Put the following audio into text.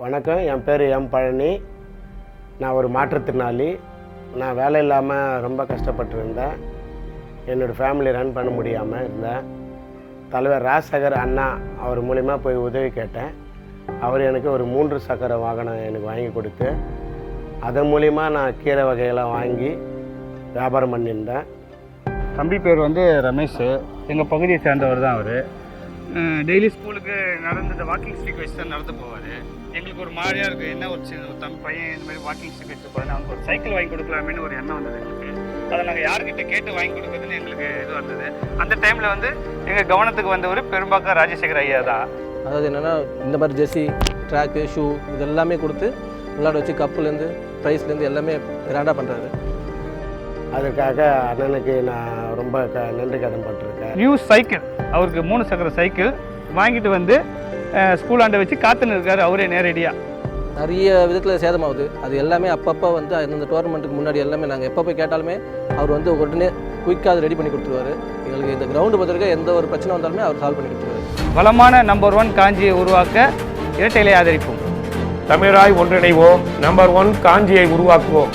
வணக்கம் என் பேர் எம் பழனி. நான் ஒரு மாற்றுத்திறனாளி. நான் வேலை இல்லாமல் ரொம்ப கஷ்டப்பட்டுருந்தேன். என்னோடய ஃபேமிலி ரன் பண்ண முடியாமல் இருந்தேன். தலைவர் ராஜசகர் அண்ணா அவர் மூலிமா போய் உதவி கேட்டேன். அவர் எனக்கு ஒரு மூன்று சக்கர வாகனம் எனக்கு வாங்கி கொடுத்து அதன் மூலிமா நான் கீரை வகையெல்லாம் வாங்கி வியாபாரம் பண்ணியிருந்தேன். தம்பி பேர் வந்து ரமேஷ். எங்கள் பகுதியை சேர்ந்தவர் தான் அவர். டெய்லி ஸ்கூலுக்கு நடந்து இந்த வாக்கிங் ஸ்டிக் வச்சு தான் நடந்து போவார். எங்களுக்கு ஒரு மாதிரியாக இருக்குது என்ன ஒரு சின்ன ஒரு பையன் இந்த மாதிரி வாக்கிங் ஸ்டிக் வச்சு போகிறேன் அவனுக்கு ஒரு சைக்கிள் வாங்கி கொடுக்கலாமேனு ஒரு எண்ணம் வந்தது எங்களுக்கு. அதை நாங்கள் யார்கிட்ட கேட்டு வாங்கி கொடுக்குறதுன்னு எங்களுக்கு இது வந்தது. அந்த டைமில் வந்து எங்கள் கவனத்துக்கு வந்தவர் பெரும்பாக்கம் ராஜசேகர் ஐயா தான். அதாவது என்னென்னா இந்த மாதிரி ஜெர்சி ட்ராக்கு ஷூ இது எல்லாமே கொடுத்து விளையாட வச்சு கப்புலேருந்து ப்ரைஸ்லேருந்து எல்லாமே கிராண்டாக பண்ணுறாரு அதற்காக அண்ணனுக்கு நான் ரொம்ப க நன்றி கடன் பட்டிருக்கேன். நியூ சைக்கிள் அவருக்கு மூணு சக்கர சைக்கிள் வாங்கிட்டு வந்து ஸ்கூல் ஆண்டை வச்சு காத்துன்னு இருக்காரு அவரே நேரடியாக நிறைய விதத்தில் சேதமாகுது. அது எல்லாமே அப்பப்போ வந்து அந்தந்த டோர்னமெண்ட்டுக்கு முன்னாடி எல்லாமே நாங்கள் எப்போ போய் கேட்டாலுமே அவர் வந்து உடனே குயிக்காக அதை ரெடி பண்ணி கொடுத்துருவாரு. எங்களுக்கு இந்த கிரவுண்டு பொறுத்தவரைக்கும் எந்த ஒரு பிரச்சனை வந்தாலுமே அவர் சால்வ் பண்ணி கொடுத்துருவாரு. வளமான நம்பர் ஒன் காஞ்சியை உருவாக்க இரட்டையிலை ஆதரிப்போம். தமிழராய் ஒன்றிணைவோம். நம்பர் ஒன் காஞ்சியை உருவாக்குவோம்.